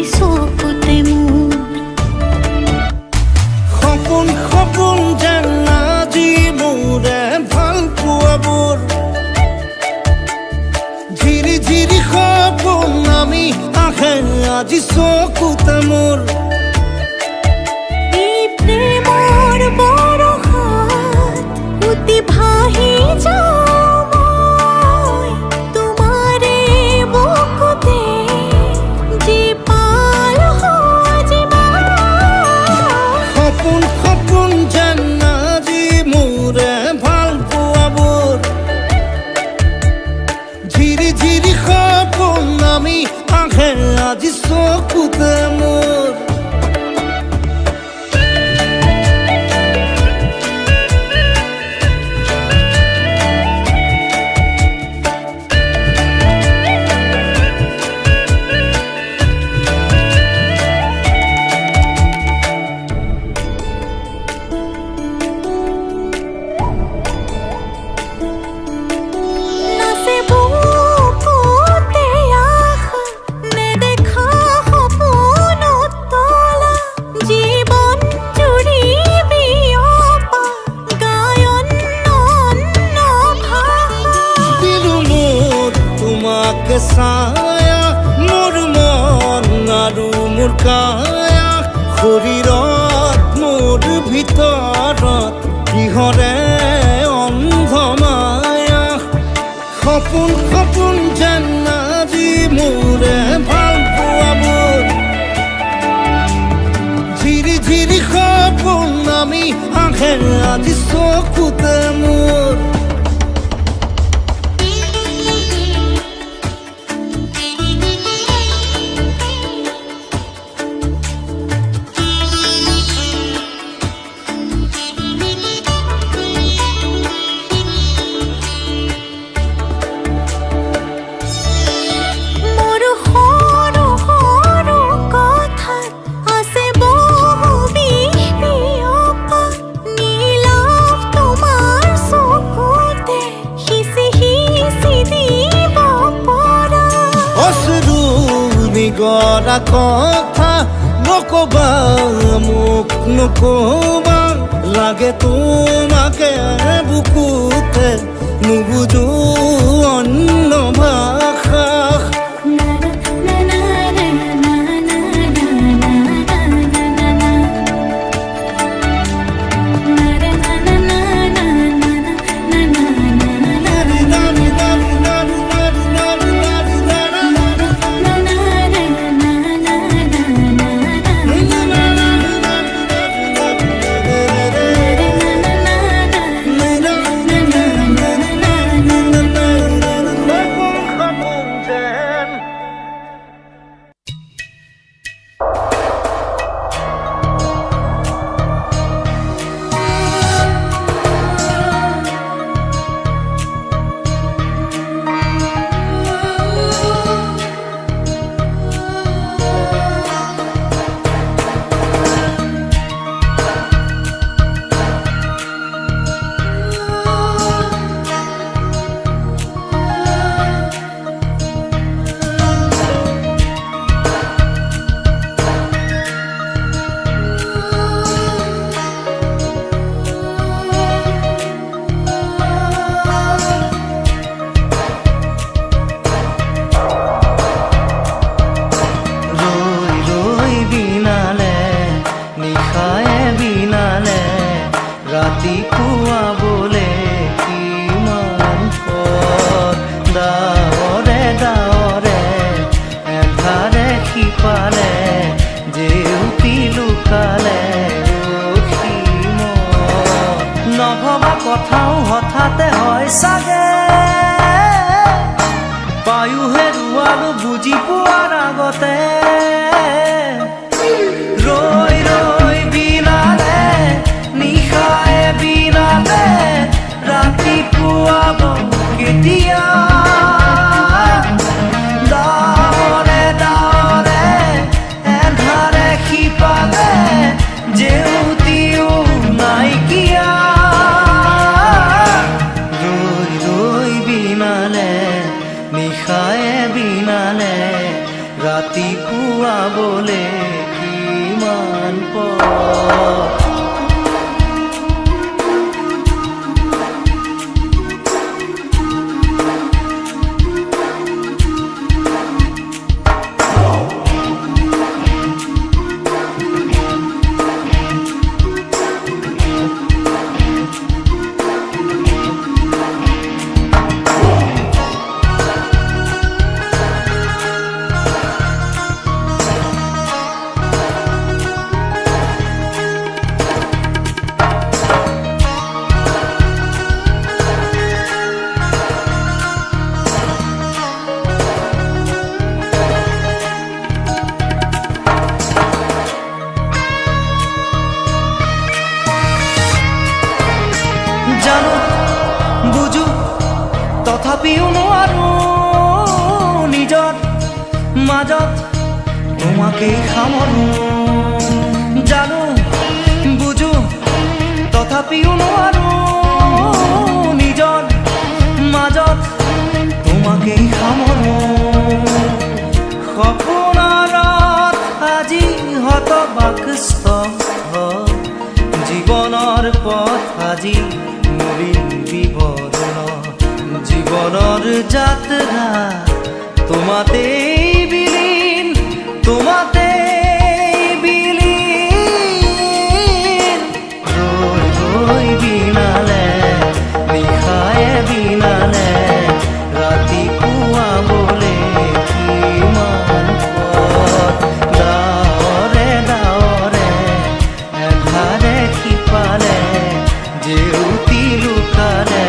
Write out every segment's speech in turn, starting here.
isso থাকে ছায়া মোর মন আৰু মোৰ কায়া শৰীৰত মোৰ ভিতৰত কিহৰে অন্ধ মায়া সপোন সপোন যেন আজি মোৰে ভালো পোৱাবোৰ ঝিৰি ঝিৰি সপোন আমি আহে আজি চকুতে মোৰ করা কথা নকবা মুখ নকবা লাগে তোমাকে বুকুতে নুবুজু। হাতে হয় সাগে। তোমাকেই সামৰো জানো বুজো তথাপিও নোৱাৰো নিজৰ মাজত তোমাকেই সামৰো সপোনত আজি হতবাকস্থ জীৱনৰ পথ আজি মলিন বিৱৰণ জীৱনৰ যাত্ৰা তোমাতেই বিনালে নিশায়ে বিনালে ৰাতিপুৱা বোলে কিমান পথ? ডাৱৰে ডাৱৰে এধাৰে সিপালে জেউতি লুকালে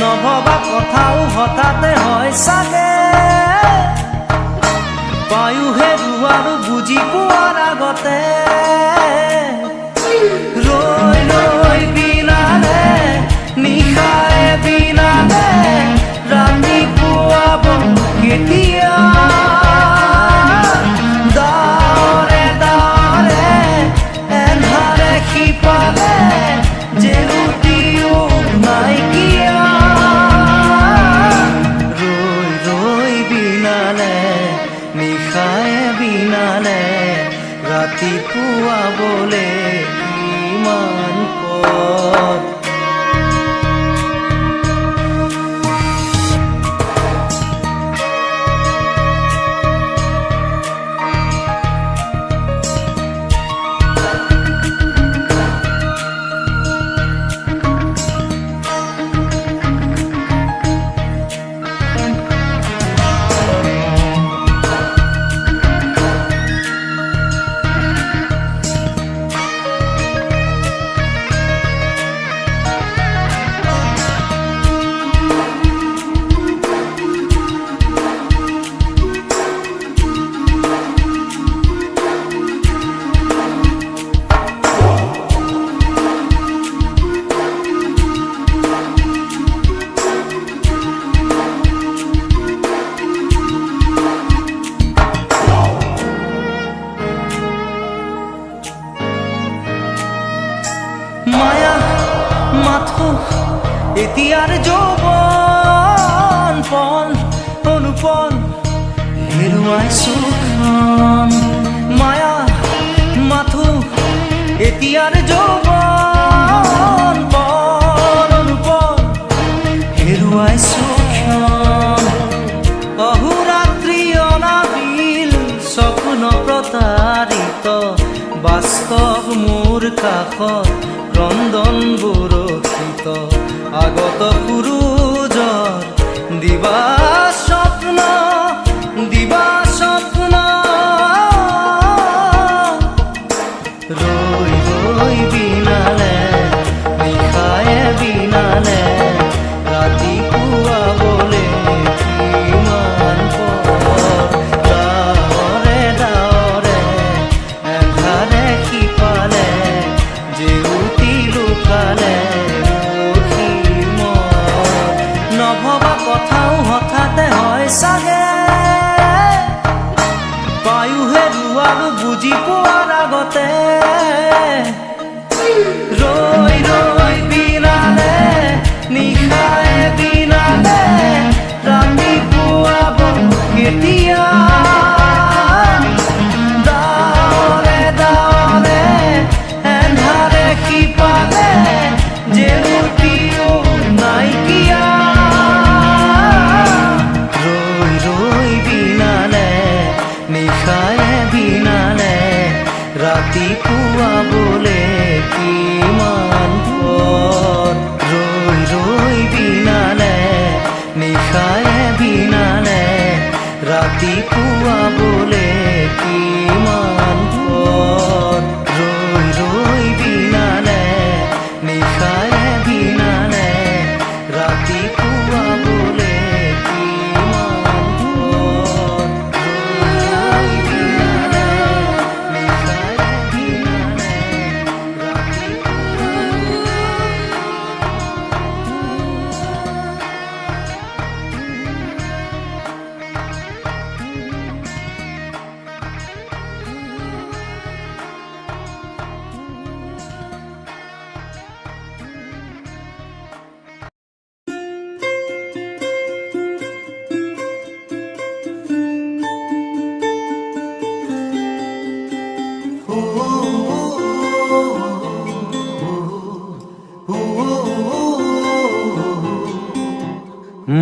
নভবা কথাও হঠাতে হয় চাগে পায়ো হেৰুৱাৰো বুজি পোৱাৰ আগতে। কেতিয়া ডাৱৰে ডাৱৰে এন্ধাৰে সিপালে জেউতিও নাইকিয়া ৰৈ ৰৈ বিনালে নিশায়ে বিনালে ৰাতিপুৱা বোলে কিমান পথ। এতিয়াৰ যৌৱন পল অনুপল হেৰুৱাইছো ক্ষণ। মায়া, মাথো এতিয়াৰ যৌৱন পল অনুপল হেৰুৱাইছো ক্ষণ। অহোৰাত্ৰি অনাবিল, স্বপ্ন প্ৰতাৰিত বাস্তৱ মোৰ কাষত ক্ৰন্দন বুৰক্ষিত আগত পুরুজর দিবা ৰাতিপুৱা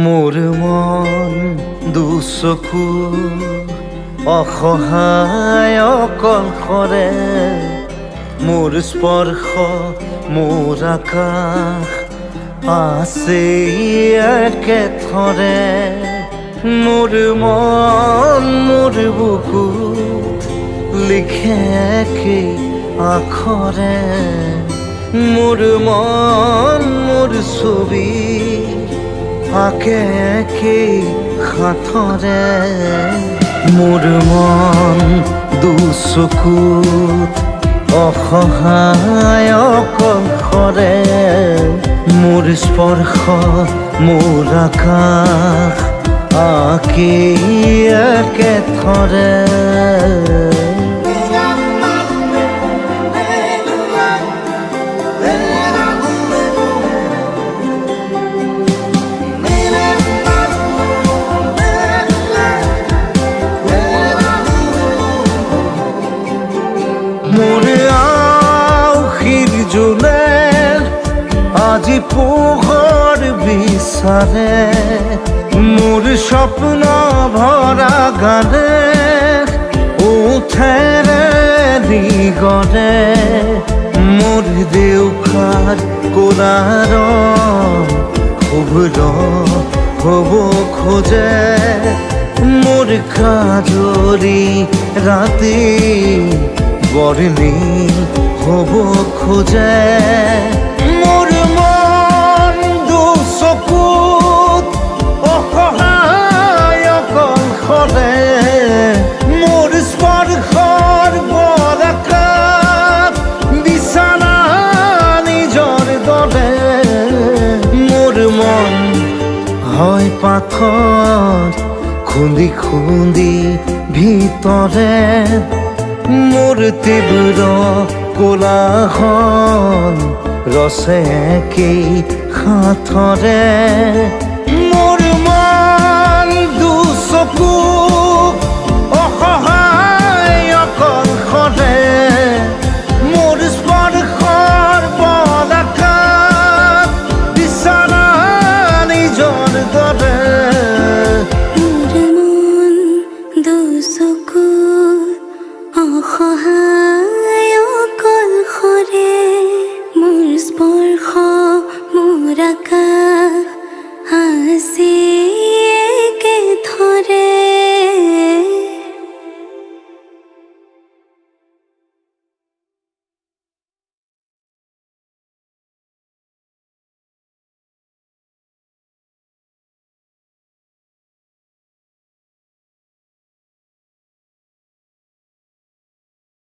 মোৰ মন দুচকু অসহায় অকলশৰে, মোৰ স্পৰ্শ, মোৰ আকাশ আছে একেথৰে। মোৰ মন, মোৰ বুকু লিখে একে আখৰে মোৰ মন মোৰ ছবি আকে একে সাঁথৰে মোৰ মন দুচকুত অসহায় অকলশৰে মোৰ স্পৰ্শ মোৰ আকাশ আকে একে থৰে আজি পোহৰ বিচাৰে মোৰ স্বপ্ন ভৰা গানে উঠেৰে নিগৰে মোৰ দেউখাৰ কোলাৰ শুভ্ৰ হ'ব খোজে মোৰ কাজৰি ৰাতি বৰলি হ'ব খোজে। খুন্দি খুন্দি ভিতৰে মোর তীব্র কোলাহল রসে কি সাঁথৰে